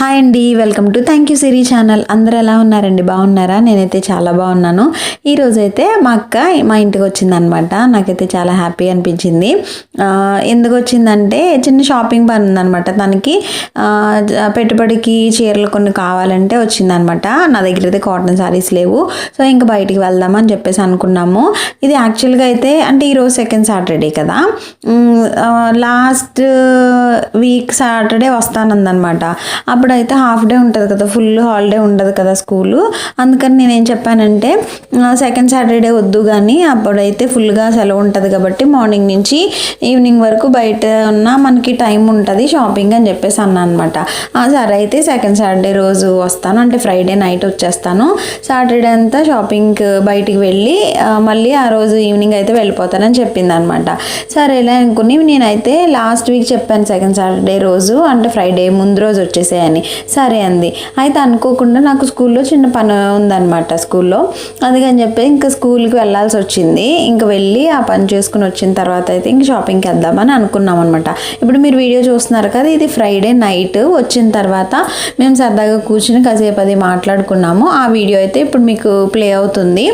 Hi అండి welcome to thank you Siri channel అందరూ ఎలా ఉన్నారండి? బాగున్నారా? నేనైతే చాలా బాగున్నాను. ఈరోజైతే మా అక్క మా ఇంటికి వచ్చిందనమాట. నాకైతే చాలా హ్యాపీ అనిపించింది. ఎందుకు వచ్చిందంటే చిన్న షాపింగ్ పని ఉందనమాట. తనకి పెట్టుబడికి చీరలు కొన్ని కావాలంటే వచ్చిందనమాట. నా దగ్గర అయితే కాటన్ శారీస్ లేవు. సో ఇంకా బయటికి వెళ్దామని చెప్పేసి అనుకున్నాము. ఇది యాక్చువల్గా అయితే అంటే ఈరోజు సెకండ్ సాటర్డే కదా. లాస్ట్ వీక్ సాటర్డే వస్తానందనమాట. అప్పుడైతే హాఫ్ డే ఉంటుంది కదా ఫుల్ హాలిడే ఉండదు కదా స్కూలు. అందుకని నేను ఏం చెప్పానంటే సెకండ్ సాటర్డే వద్దు కానీ అప్పుడైతే ఫుల్గా సెలవు ఉంటుంది కాబట్టి మార్నింగ్ నుంచి ఈవినింగ్ వరకు బయట ఉన్న మనకి టైం ఉంటుంది షాపింగ్ అని చెప్పేసి అన్నా అనమాట సరే అయితే సెకండ్ సాటర్డే రోజు వస్తాను అంటే ఫ్రైడే నైట్ వచ్చేస్తాను. సాటర్డే అంతా షాపింగ్కి బయటికి వెళ్ళి మళ్ళీ ఆ రోజు ఈవినింగ్ అయితే వెళ్ళిపోతానని చెప్పింది అనమాట సరేలే అనుకుని నేనైతే లాస్ట్ వీక్ చెప్పాను సెకండ్ సాటర్డే రోజు అంటే ఫ్రైడే ముందు రోజు వచ్చేసేయని. సరే అంది. అయితే అనుకోకుండా నాకు స్కూల్లో చిన్న పని ఉందన్నమాట స్కూల్లో. అందుకని చెప్పి ఇంకా స్కూల్కి వెళ్ళాల్సి వచ్చింది. ఇంకా వెళ్ళి ఆ పని చేసుకుని వచ్చిన తర్వాత అయితే ఇంక షాపింగ్కి వెళ్దామని అనుకున్నాం అనమాట ఇప్పుడు మీరు వీడియో చూస్తున్నారు కదా ఇది ఫ్రైడే నైట్. వచ్చిన తర్వాత మేము సరదాగా కూర్చుని కాసేపు అది మాట్లాడుకున్నాము. ఆ వీడియో అయితే ఇప్పుడు మీకు ప్లే అవుతుంది.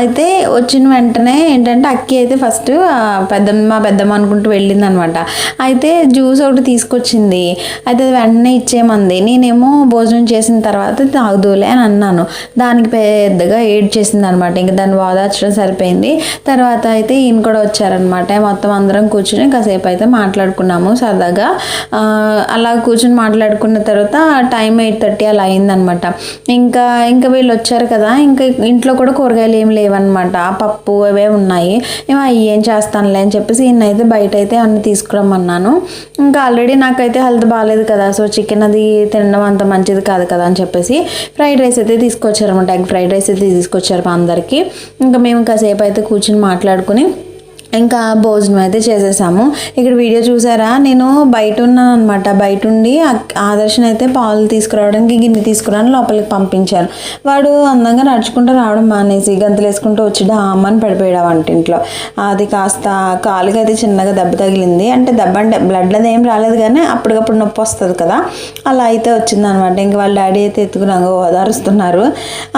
అయితే వచ్చిన వెంటనే ఏంటంటే అక్కి అయితే ఫస్ట్ పెద్దమ్మ పెద్దమ్మ అనుకుంటూ వెళ్ళింది అనమాట అయితే జ్యూస్ ఒకటి తీసుకొచ్చింది. అయితే అది వెంటనే మంది నేనేమో భోజనం చేసిన తర్వాత తాగుదూలే అని అన్నాను. దానికి పెద్దగా ఏడ్ చేసింది అనమాట ఇంకా దాన్ని వాదార్చడం సరిపోయింది. తర్వాత అయితే ఈయన కూడా వచ్చారనమాట. మొత్తం అందరం కూర్చుని కాసేపు అయితే మాట్లాడుకున్నాము సరదాగా. అలా కూర్చుని మాట్లాడుకున్న తర్వాత టైం ఎయిట్ థర్టీ అలా అయిందనమాట. ఇంకా ఇంకా వీళ్ళు వచ్చారు కదా ఇంకా ఇంట్లో కూడా కూరగాయలు ఏం లేవన్నమాట పప్పు అవే ఉన్నాయి. ఏమో అవి ఏం చేస్తానులే అని చెప్పేసి ఈయన అయితే బయట అయితే అన్ని తీసుకురమ్మన్నాను. ఇంకా ఆల్రెడీ నాకైతే హెల్త్ బాగాలేదు కదా సో చికెన్ అది తినడం అంత మంచిది కాదు కదా అని చెప్పేసి ఫ్రైడ్ రైస్ అయితే తీసుకొచ్చారనమాట ఎగ్ ఫ్రైడ్ రైస్ అయితే తీసుకొచ్చారు మా అందరికీ. ఇంకా మేము కాసేపు అయితే కూర్చుని మాట్లాడుకుని ఇంకా భోజనం అయితే చేసేసాము. ఇక్కడ వీడియో చూసారా? నేను బయట ఉన్నాను అనమాట బయట ఉండి ఆదర్శన అయితే పాలు తీసుకురావడానికి గిన్నె తీసుకురాని లోపలికి పంపించాను వాడు అందంగా నడుచుకుంటూ రావడం మానేసి గంతులు వేసుకుంటూ వచ్చి డామని పడిపోయాడు వంటింట్లో. అది కాస్త కాలుకి అయితే చిన్నగా దెబ్బ తగిలింది. అంటే దెబ్బ అంటే బ్లడ్ అది ఏం రాలేదు కానీ అప్పటికప్పుడు నొప్పి వస్తుంది కదా. అలా అయితే వచ్చింది అనమాట ఇంక వాళ్ళ డాడీ అయితే ఎత్తుకున్నాగా ఓదారుస్తున్నారు.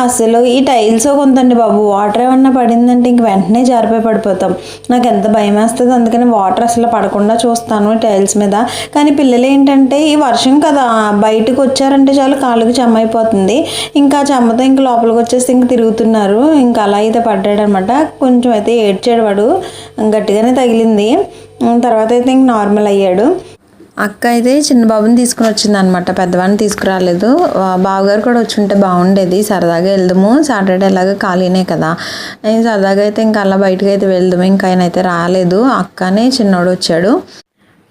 అసలు ఈ టైల్స్ కొంతండి బాబు. వాటర్ ఏమన్నా పడిందంటే ఇంక వెంటనే జారిపోయి పడిపోతాం. నాకు ఎంత భయం వేస్తుంది అందుకని వాటర్ అసలు పడకుండా చూస్తాను టైల్స్ మీద. కానీ పిల్లలు ఏంటంటే ఈ వర్షం కదా బయటకు వచ్చారంటే చాలు కాళ్ళకి చెమ్మ అయిపోతుంది. ఇంకా చెమ్మతో ఇంక లోపలికి వచ్చేసి ఇంక తిరుగుతున్నారు. ఇంకా అలా అయితే పడ్డాడు అనమాట కొంచెం అయితే ఏడ్చాడు వాడు. గట్టిగానే తగిలింది. తర్వాత అయితే ఇంక నార్మల్ అయ్యాడు. అక్క అయితే చిన్న బాబుని తీసుకుని వచ్చింది అనమాట పెద్దవాడిని తీసుకురాలేదు. బావగారు కూడా వచ్చి ఉంటే బాగుండేది సరదాగా వెళ్దాము. సాటర్డే ఎలాగ ఖాళీనే కదా. నేను సరదాగా అయితే ఇంకా అలా బయటకు అయితే వెళ్దాము. ఇంకా ఆయన అయితే రాలేదు. అక్కనే చిన్నోడు వచ్చాడు.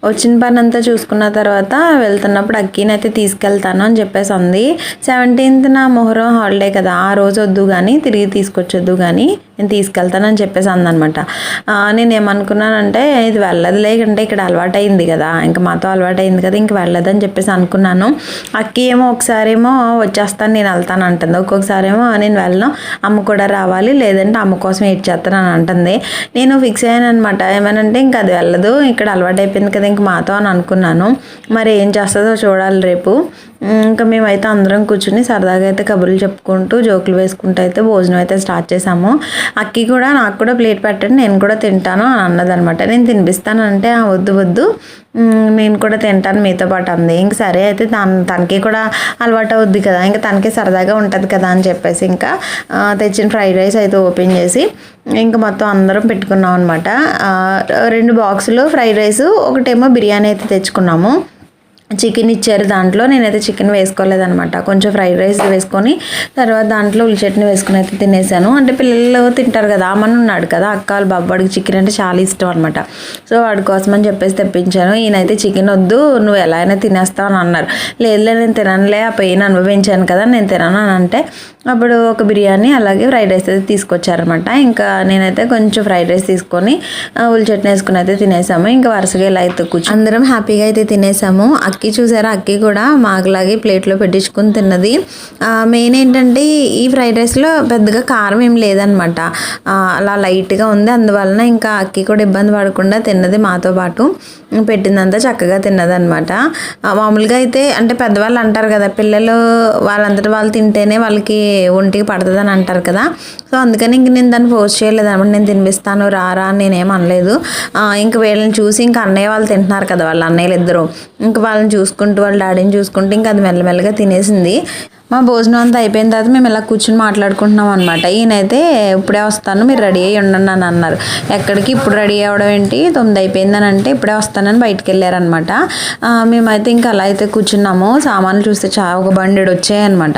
వచ్చిన పని అంతా చూసుకున్న తర్వాత వెళ్తున్నప్పుడు అక్కీని అయితే తీసుకెళ్తాను అని చెప్పేసి అంది సెవెంటీన్త్ నా మొహరం హాలిడే కదా ఆ రోజు వద్దు కానీ తిరిగి తీసుకొచ్చొద్దు కానీ నేను తీసుకెళ్తానని చెప్పేసి అందనమాట నేను ఏమనుకున్నానంటే ఇది వెళ్ళదు లేకుంటే ఇక్కడ అలవాటు అయింది కదా ఇంకా మాతో అలవాటైంది కదా ఇంక వెళ్ళదని చెప్పేసి అనుకున్నాను. అక్కి ఏమో ఒకసారి ఏమో వచ్చేస్తాను నేను వెళ్తాను అంటుంది. ఒక్కొక్కసారి ఏమో నేను వెళ్ళను అమ్మ కూడా రావాలి లేదంటే అమ్మ కోసం వెయిట్ చేస్తాను అని అంటుంది. నేను ఫిక్స్ అయ్యాను అనమాట ఏమనంటే ఇంకా అది వెళ్ళదు ఇక్కడ అలవాటు అయిపోయింది కదా ఇంక మాతో అని అనుకున్నాను. మరి ఏం చేస్తుందో చూడాలి రేపు. ఇంకా మేమైతే అందరం కూర్చుని సరదాగా అయితే కబుర్లు చెప్పుకుంటూ జోకులు వేసుకుంటూ అయితే భోజనం అయితే స్టార్ట్ చేసాము. అక్కి కూడా నాకు కూడా ప్లేట్ పెట్టండి నేను కూడా తింటాను అని అన్నదనమాట. నేను తినిపిస్తాను అంటే "ఆ, వద్దు వద్దు. నేను కూడా తింటాను మీతో పాటు అంది. ఇంక సరే అయితే తన తనకి కూడా అలవాటు అవుద్ది కదా ఇంకా తనకి సరదాగా ఉంటుంది కదా అని చెప్పేసి ఇంకా తెచ్చిన ఫ్రైడ్ రైస్ అయితే ఓపెన్ చేసి ఇంకా మొత్తం అందరం పెట్టుకున్నాం అనమాట రెండు బాక్సులు ఫ్రైడ్ రైస్ ఒకటేమో బిర్యానీ అయితే తెచ్చుకున్నాము. చికెన్ ఇచ్చారు దాంట్లో. నేనైతే చికెన్ వేసుకోలేదనమాట కొంచెం ఫ్రైడ్ రైస్ వేసుకొని తర్వాత దాంట్లో ఉల్లి చట్నీ వేసుకుని అయితే తినేసాను. అంటే పిల్లలు తింటారు కదా అమ్మని ఉన్నాడు కదా అక్క వాళ్ళ బాబాడికి చికెన్ అంటే చాలా ఇష్టం అనమాట సో వాడి కోసం అని చెప్పేసి తెప్పించాను. ఈయనైతే చికెన్ వద్దు నువ్వు ఎలా అయినా తినేస్తావు అని అన్నారు. లేదులే నేను తిననులే ఆ పెయిన్ అనుభవించాను కదా నేను తినను అని అంటే అప్పుడు ఒక బిర్యానీ అలాగే ఫ్రైడ్ రైస్ అయితే తీసుకొచ్చారనమాట ఇంకా నేనైతే కొంచెం ఫ్రైడ్ రైస్ తీసుకొని ఉల్లి చట్నీ వేసుకుని అయితే తినేసాము. ఇంకా వరుసగా ఇలా అయితే కూర్చొని అందరం హ్యాపీగా అయితే తినేసాము. అక్కి చూసారా? అక్కి కూడా మాకులాగే ప్లేట్లో పెట్టించుకుని తిన్నది. మెయిన్ ఏంటంటే ఈ ఫ్రైడ్ రైస్లో పెద్దగా కారం ఏం లేదనమాట అలా లైట్గా ఉంది. అందువలన ఇంకా అక్కి కూడా ఇబ్బంది పడకుండా తిన్నది మాతో పాటు. పెట్టిందంతా చక్కగా తిన్నదనమాట మామూలుగా అయితే అంటే పెద్దవాళ్ళు అంటారు కదా పిల్లలు వాళ్ళంతటి వాళ్ళు తింటేనే వాళ్ళకి ఒంటికి పడుతుంది అంటారు కదా. సో అందుకని ఇంక నేను దాన్ని పోస్ట్ చేయలేదు అనమాట నేను తినిపిస్తాను రారా అని నేనేం అనలేదు. ఇంక వీళ్ళని చూసి ఇంక అన్నయ్య వాళ్ళు తింటున్నారు కదా వాళ్ళ అన్నయ్యలు ఇద్దరు ఇంక వాళ్ళని చూసుకుంటూ వాళ్ళ డాడీని చూసుకుంటూ ఇంక అది మెల్లమెల్లగా తినేసింది. మా భోజనం అంతా అయిపోయిన తర్వాత మేము ఇలా కూర్చుని మాట్లాడుకుంటున్నాం అనమాట ఈయనైతే ఇప్పుడే వస్తాను మీరు రెడీ అయ్యి ఉండండి అని అన్నారు. ఎక్కడికి ఇప్పుడు రెడీ అవ్వడం ఏంటి? తొమ్మిది అయిపోయిందని అంటే ఇప్పుడే వస్తానని బయటికి వెళ్ళారనమాట మేమైతే ఇంకా అలా అయితే కూర్చున్నాము. సామాన్లు చూస్తే చా ఒక బండెడు వచ్చాయన్నమాట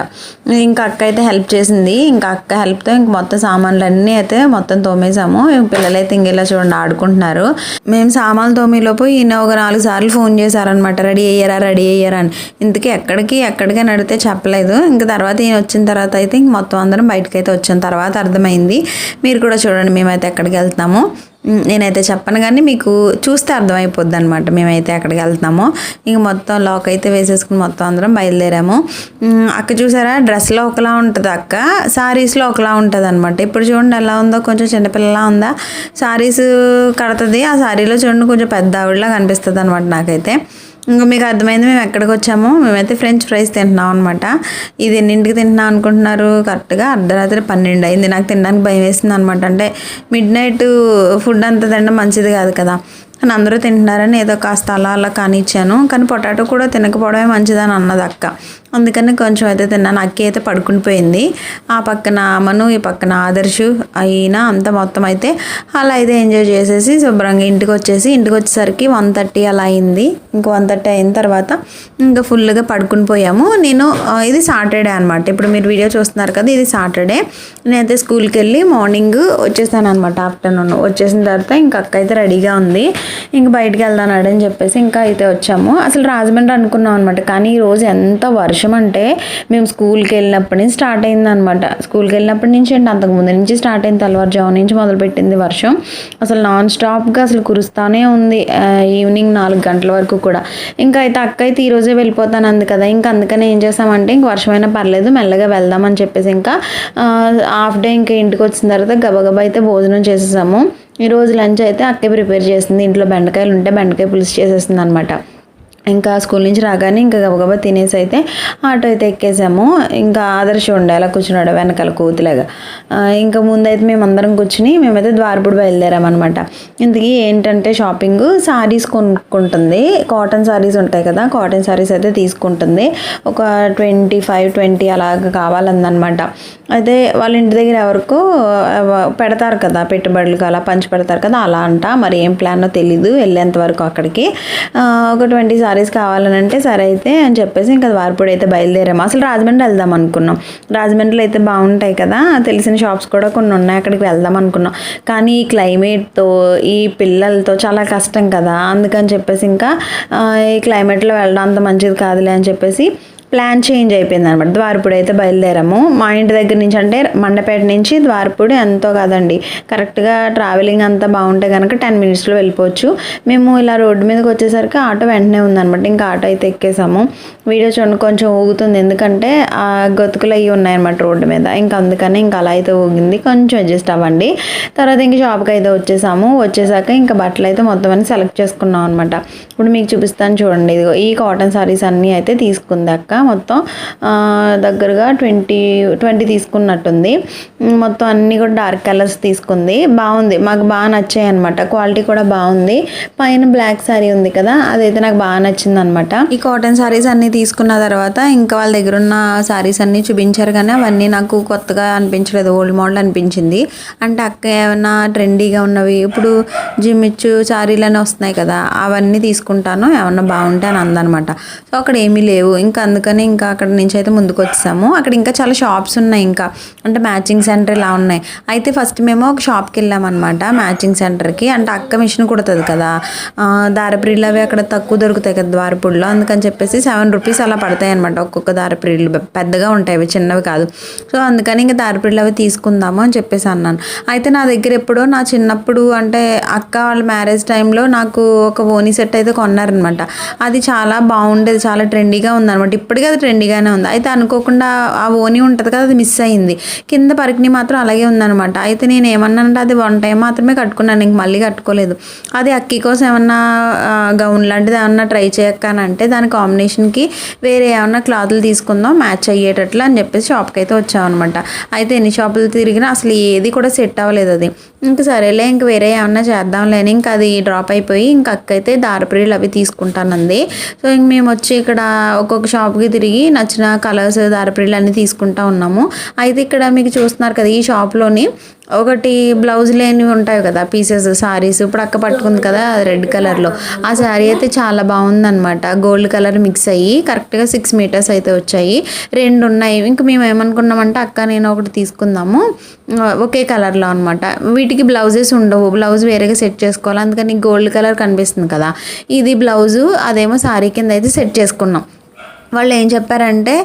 ఇంకా అక్క అయితే హెల్ప్ చేసింది. ఇంకా అక్క హెల్ప్తో ఇంక మొత్తం సామాన్లు అన్నీ అయితే మొత్తం తోమేసాము పిల్లలైతే అయితే ఇలా చూడండి ఆడుకుంటున్నారు. మేము సామాన్లు తోమేలోపు ఈయన ఒక నాలుగు సార్లు ఫోన్ చేశారనమాట రెడీ అయ్యారా? రెడీ అయ్యారా? అని. ఇంతకీ ఎక్కడికి ఎక్కడికి అని అడిగితే చెప్పలేదు. ఇంకా తర్వాత ఈయన వచ్చిన తర్వాత అయితే ఇంక మొత్తం అందరం బయటకు అయితే వచ్చిన తర్వాత అర్థమైంది. మీరు కూడా చూడండి మేమైతే ఎక్కడికి వెళ్తున్నాము. నేనైతే చెప్పను కానీ మీకు చూస్తే అర్థమైపోద్ది అనమాట మేమైతే ఎక్కడికి వెళ్తున్నామో. ఇంక మొత్తం లాక్ అయితే వేసేసుకుని మొత్తం అందరం బయలుదేరాము. అక్క చూసారా? డ్రెస్లో ఒకలా ఉంటుంది అక్క. సారీస్లో ఒకలా ఉంటుంది అనమాట ఇప్పుడు చూడండి ఎలా ఉందో కొంచెం చిన్నపిల్లలా ఉందా? సారీస్ కడుతుంది. ఆ సారీలో చూడండి కొంచెం పెద్ద ఆవిడలా కనిపిస్తుంది అనమాట నాకైతే. ఇంకా మీకు అర్థమైంది మేము ఎక్కడికి వచ్చామో మేమైతే ఫ్రెంచ్ ఫ్రైస్ తింటున్నాం అనమాట ఇది ఎన్నింటికి తింటున్నాం అనుకుంటున్నారు? కరెక్ట్గా అర్ధరాత్రి పన్నెండు అయింది. నాకు తినడానికి భయం వేసింది అనమాట అంటే మిడ్ నైట్ ఫుడ్ అంతా తినడం మంచిది కాదు కదా. కానీ అందరూ తింటున్నారని ఏదో కాస్త అలా అలా కానిచ్చాను. కానీ పొటాటో కూడా తినకపోవడమే మంచిదని అన్నది అక్క. అందుకని కొంచెం అయితే తిన్నాను. అక్క అయితే పడుకుని పోయింది. ఆ పక్కన అమను ఈ పక్కన ఆదర్శు అయినా అంతా మొత్తం అయితే అలా అయితే ఎంజాయ్ చేసేసి శుభ్రంగా ఇంటికి వచ్చేసి ఇంటికి వచ్చేసరికి వన్ థర్టీ అలా అయింది. ఇంక వన్ థర్టీ అయిన తర్వాత ఇంకా ఫుల్గా పడుకుని పోయాము. నేను ఇది సాటర్డే అనమాట ఇప్పుడు మీరు వీడియో చూస్తున్నారు కదా ఇది సాటర్డే. నేనైతే స్కూల్కి వెళ్ళి మార్నింగ్ వచ్చేసాను అనమాట ఆఫ్టర్నూన్. వచ్చేసిన తర్వాత ఇంక అక్క అయితే రెడీగా ఉంది. ఇంక బయటికి వెళ్దానాడు అని చెప్పేసి ఇంకా అయితే వచ్చాము. అసలు రాజమండ్రి అనుకున్నాం అనమాట కానీ ఈరోజు ఎంత వర్షం అంటే మేము స్కూల్కి వెళ్ళినప్పటి నుంచి స్టార్ట్ అయింది అనమాట స్కూల్కి వెళ్ళినప్పటి నుంచి అంటే అంతకు ముందు నుంచి స్టార్ట్ అయింది తెల్లవారుజాము నుంచి మొదలుపెట్టింది వర్షం. అసలు నాన్ స్టాప్గా అసలు కురుస్తానే ఉంది ఈవినింగ్ నాలుగు గంటల వరకు కూడా. ఇంకా అయితే అక్క అయితే ఈ రోజే వెళ్ళిపోతాను అంది కదా ఇంకా అందుకనే ఏం చేసామంటే ఇంక వర్షమైనా పర్లేదు మెల్లగా వెళ్దామని చెప్పేసి ఇంకా హాఫ్ డే ఇంకా ఇంటికి వచ్చిన తర్వాత గబగబా అయితే భోజనం చేసేసాము. ఈ రోజు లంచ్ అయితే అక్కే ప్రిపేర్ చేసింది ఇంట్లో బెండకాయలు ఉంటే బెండకాయ పులుసు చేసేసింది అనమాట ఇంకా స్కూల్ నుంచి రాగానే ఇంకా గబగబా తినేసి అయితే ఆటో అయితే ఎక్కేసాము. ఇంకా ఆదర్శ ఉండే అలా కూర్చున్నాడు వెనకాల కూతులాగా. ఇంకా ముందైతే మేము అందరం కూర్చుని మేమైతే ద్వారపుడు బయలుదేరామన్నమాట ఇంతకీ ఏంటంటే షాపింగ్ సారీస్ కొనుక్కుంటుంది. కాటన్ సారీస్ ఉంటాయి కదా కాటన్ సారీస్ అయితే తీసుకుంటుంది. ఒక ట్వంటీ ఫైవ్ ట్వంటీ అలాగ కావాలందనమాట అయితే వాళ్ళ ఇంటి దగ్గర ఎవరికో పెడతారు కదా పెట్టుబడులకు అలా పంచి పెడతారు కదా అలా అంట. మరి ఏం ప్లానో తెలీదు వెళ్ళేంత వరకు అక్కడికి. ఒక ట్వంటీ సారీస్ కావాలని అంటే సరే అయితే అని చెప్పేసి ఇంకా వారిపూడి అయితే బయలుదేరాము. అసలు రాజమండ్రి వెళ్దాం అనుకున్నాం. రాజమండ్రిలో అయితే బాగుంటాయి కదా తెలిసిన షాప్స్ కూడా కొన్ని ఉన్నాయి అక్కడికి వెళ్దాం అనుకున్నాం. కానీ ఈ క్లైమేట్తో ఈ పిల్లలతో చాలా కష్టం కదా అందుకని చెప్పేసి ఇంకా ఈ క్లైమేట్లో వెళ్ళడం అంత మంచిది కాదులే అని చెప్పేసి ప్లాన్ చేంజ్ అయిపోయింది అనమాట ద్వారపూడి అయితే బయలుదేరాము. మా ఇంటి దగ్గర నుంచి అంటే మండపేట నుంచి ద్వారపూడి ఎంతో కాదండి. కరెక్ట్గా ట్రావెలింగ్ అంతా బాగుంటే కనుక టెన్ మినిట్స్లో వెళ్ళిపోవచ్చు. మేము ఇలా రోడ్డు మీదకి వచ్చేసరికి ఆటో వెంటనే ఉందనమాట ఇంకా ఆటో అయితే ఎక్కేసాము. వీడియో చూడండి కొంచెం ఊగుతుంది. ఎందుకంటే గతుకులు అవి ఉన్నాయన్నమాట రోడ్డు మీద. ఇంకా అందుకని ఇంకా అలా అయితే ఊగింది. కొంచెం అడ్జస్ట్ అవ్వండి. తర్వాత ఇంక షాప్కి అయితే వచ్చేసాము. వచ్చేసాక ఇంకా బట్టలు అయితే మొత్తం అన్ని సెలెక్ట్ చేసుకున్నాం అనమాట ఇప్పుడు మీకు చూపిస్తాను చూడండి. ఇదిగో ఈ కాటన్ సారీస్ అన్నీ అయితే తీసుకుందాక మొత్తం దగ్గరగా ట్వంటీ ట్వంటీ తీసుకున్నట్టుంది. మొత్తం అన్నీ కూడా డార్క్ కలర్స్ తీసుకుంది. బాగుంది. మాకు బాగా నచ్చాయి అనమాట క్వాలిటీ కూడా బాగుంది. పైన బ్లాక్ సారీ ఉంది కదా అదైతే నాకు బాగా నచ్చింది అనమాట ఈ కాటన్ సారీస్ అన్నీ తీసుకున్న తర్వాత ఇంకా వాళ్ళ దగ్గర ఉన్న శారీస్ అన్నీ చూపించారు కానీ అవన్నీ నాకు కొత్తగా అనిపించలేదు. ఓల్డ్ మోడల్ అనిపించింది. అంటే అక్క ఏమైనా ట్రెండీగా ఉన్నవి ఇప్పుడు జిమ్మిచ్చు సారీలు అని వస్తున్నాయి కదా అవన్నీ తీసుకుంటాను. ఏమన్నా బాగుంటే అని అందనమాట సో అక్కడ ఏమీ లేవు. ఇంకా అందుకని అందుకని ఇంకా అక్కడ నుంచి అయితే ముందుకు వచ్చాము అక్కడ ఇంకా చాలా షాప్స్ ఉన్నాయి ఇంకా. అంటే మ్యాచింగ్ సెంటర్ ఇలా ఉన్నాయి. అయితే ఫస్ట్ మేము ఒక షాప్కి వెళ్ళామన్నమాట మ్యాచింగ్ సెంటర్కి అంటే అక్క మిషన్ కుడుతుంది కదా. ఆ, అవి అక్కడ తక్కువ దొరుకుతాయి కదా ద్వారపూడిలో. అందుకని చెప్పేసి సెవెన్ రూపీస్ అలా పడతాయి అనమాట ఒక్కొక్క దారప్రీళ్ళు పెద్దగా ఉంటాయి అవి చిన్నవి కాదు. సో అందుకని ఇంకా దారప్రీళ్ళు అవి తీసుకుందాము అని చెప్పేసి అన్నాను. అయితే నా దగ్గర ఎప్పుడో నా చిన్నప్పుడు అంటే అక్క వాళ్ళ మ్యారేజ్ టైంలో నాకు ఒక ఓనీ సెట్ అయితే కొన్నారనమాట అది చాలా బాగుండేది చాలా ట్రెండీగా ఉందన్నమాట. ఇప్పుడు ఇప్పటికీ అది ట్రెండీగానే ఉంది. అయితే అనుకోకుండా ఆ ఓని ఉంటుంది కదా అది మిస్ అయింది. కింద పరికిణి మాత్రం అలాగే ఉందన్నమాట. అయితే నేను ఏమన్నానంటే అది వన్ టైం మాత్రమే కట్టుకున్నాను ఇంక మళ్ళీ కట్టుకోలేదు. అది అక్కి కోసం ఏమన్నా గౌన్ లాంటిది ఏమన్నా ట్రై చేయక్కనంటే దాని కాంబినేషన్కి వేరే ఏమన్నా క్లాతులు తీసుకుందాం మ్యాచ్ అయ్యేటట్లు అని చెప్పేసి షాప్కి అయితే వచ్చామన్నమాట. అయితే ఎన్ని షాపులు తిరిగినా అసలు ఏది కూడా సెట్ అవ్వలేదు అది. ఇంక సరేలే ఇంక వేరే ఏమన్నా చేద్దాంలేని ఇంకా అది డ్రాప్ అయిపోయి ఇంక అక్కయితే అయితే అవి తీసుకుంటానంది. సో ఇంక మేము వచ్చి ఇక్కడ ఒక్కొక్క షాప్కి తిరిగి నచ్చిన కలర్స్ దారప్రియులు అన్నీ తీసుకుంటా ఉన్నాము. అయితే ఇక్కడ మీకు చూస్తున్నారు కదా ఈ షాప్లోని ఒకటి బ్లౌజ్ లేనివి ఉంటాయి కదా పీసెస్ సారీస్ ఇప్పుడు అక్క పట్టుకుంది కదా రెడ్ కలర్లో ఆ శారీ అయితే చాలా బాగుందనమాట గోల్డ్ కలర్ మిక్స్ అయ్యి కరెక్ట్గా సిక్స్ మీటర్స్ అయితే వచ్చాయి. రెండు ఉన్నాయి. ఇంకా మేము ఏమనుకున్నామంటే అక్క నేను ఒకటి తీసుకుందాము. ఒకే కలర్లో అనమాట వీటికి బ్లౌజెస్ ఉండవు. బ్లౌజ్ వేరేగా సెట్ చేసుకోవాలి. అందుకని గోల్డ్ కలర్ కనిపిస్తుంది కదా. ఇది బ్లౌజు అదేమో శారీ కింద అయితే సెట్ చేసుకున్నాం. వాళ్ళు ఏం చెప్పారంటే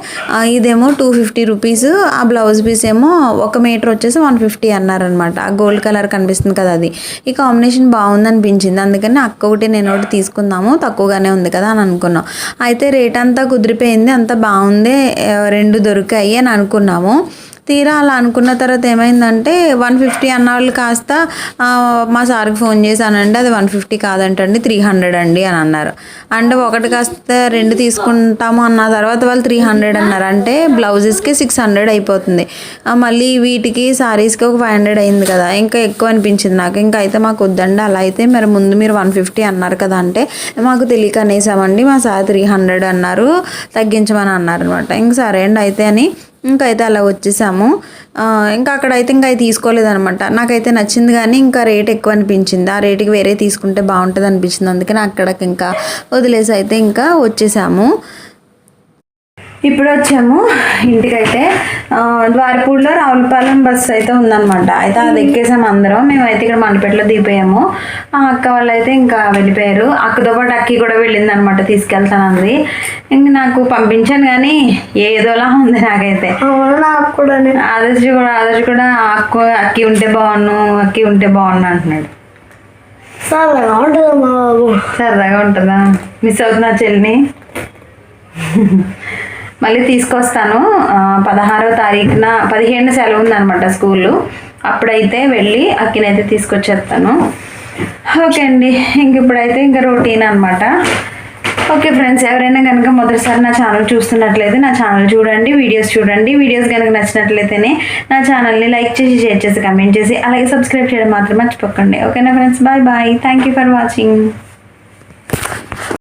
ఇదేమో టూ ఫిఫ్టీ రూపీస్ ఆ బ్లౌజ్ పీస్ ఏమో ఒక మీటర్ వచ్చేసి వన్ ఫిఫ్టీ అన్నారనమాట ఆ గోల్డ్ కలర్ కనిపిస్తుంది కదా అది. ఈ కాంబినేషన్ బాగుంది అనిపించింది. అందుకని అక్క ఒకటి నేను ఒకటి తీసుకుందాము తక్కువగానే ఉంది కదా అని అనుకున్నాం. అయితే రేట్ అంతా కుదిరిపోయింది అంతా బాగుంది రెండు దొరికాయి అని అనుకున్నాము. తీరా అలా అనుకున్న తర్వాత ఏమైందంటే వన్ ఫిఫ్టీ అన్న వాళ్ళు కాస్త మా సార్కి ఫోన్ చేశానంటే అది వన్ ఫిఫ్టీ కాదంటండి త్రీ హండ్రెడ్ అండి అని అన్నారు. అంటే ఒకటి కాస్త రెండు తీసుకుంటాము అన్న తర్వాత వాళ్ళు త్రీ హండ్రెడ్ అన్నారు. అంటే బ్లౌజెస్కి సిక్స్ హండ్రెడ్ అయిపోతుంది. మళ్ళీ వీటికి సారీస్కి ఒక ఫైవ్ హండ్రెడ్ అయింది కదా ఇంకా ఎక్కువ అనిపించింది నాకు. ఇంకా అయితే మాకు వద్దండి అలా అయితే మరి ముందు మీరు వన్ ఫిఫ్టీ అన్నారు కదా అంటే మాకు తెలియక అనేసామండి మా సార్ త్రీ హండ్రెడ్ అన్నారు తగ్గించమని అన్నారు అనమాట ఇంక సరే అండి అయితే అని ఇంకా అయితే అలా వచ్చేసాము. ఇంకా అక్కడైతే ఇంకా అవి తీసుకోలేదనమాట నాకైతే నచ్చింది కానీ ఇంకా రేట్ ఎక్కువ అనిపించింది. ఆ రేటుకి వేరే తీసుకుంటే బాగుంటుంది అనిపించింది అందుకని అక్కడికి ఇంకా వదిలేసి అయితే ఇంకా వచ్చేసాము. ఇప్పుడు వచ్చాము ఇంటికైతే ద్వారపూడిలో రావులపాలెం బస్సు అయితే ఉందన్నమాట. అయితే అది ఎక్కేసాము అందరం. మేమైతే ఇక్కడ మండపేటలో దిగిపోయాము. ఆ అక్క వాళ్ళు అయితే ఇంకా వెళ్ళిపోయారు. అక్కతో పాటు అక్కి కూడా వెళ్ళింది అనమాట తీసుకెళ్తానంది ఇంక నాకు పంపించాను కానీ ఏదోలా ఉంది నాకైతే. ఆదర్శ్ కూడా ఆదర్శ్ కూడా అక్కు అక్కి ఉంటే బాగున్ను అక్కి ఉంటే బాగున్ను అంటున్నాడు. సరదాగా ఉంటుందా మిస్ అవుతున్నా చెల్లిని? మళ్ళీ తీసుకొస్తాను. పదహారో తారీఖున పదిహేను సెలవు ఉందన్నమాట స్కూల్. అప్పుడైతే వెళ్ళి అక్కినైతే తీసుకొచ్చేస్తాను. ఓకే అండి. ఇంక ఇప్పుడైతే ఇంకా రొటీన్ అనమాట ఓకే ఫ్రెండ్స్ ఎవరైనా కనుక మొదటిసారి నా ఛానల్ చూస్తున్నట్లయితే నా ఛానల్ చూడండి వీడియోస్ చూడండి. వీడియోస్ కనుక నచ్చినట్లయితేనే నా ఛానల్ని లైక్ చేసి షేర్ చేసి కమెంట్ చేసి అలాగే సబ్స్క్రైబ్ చేయడం మాత్రం మర్చిపోకండి. ఓకేనా friends? Bye bye. Thank you for watching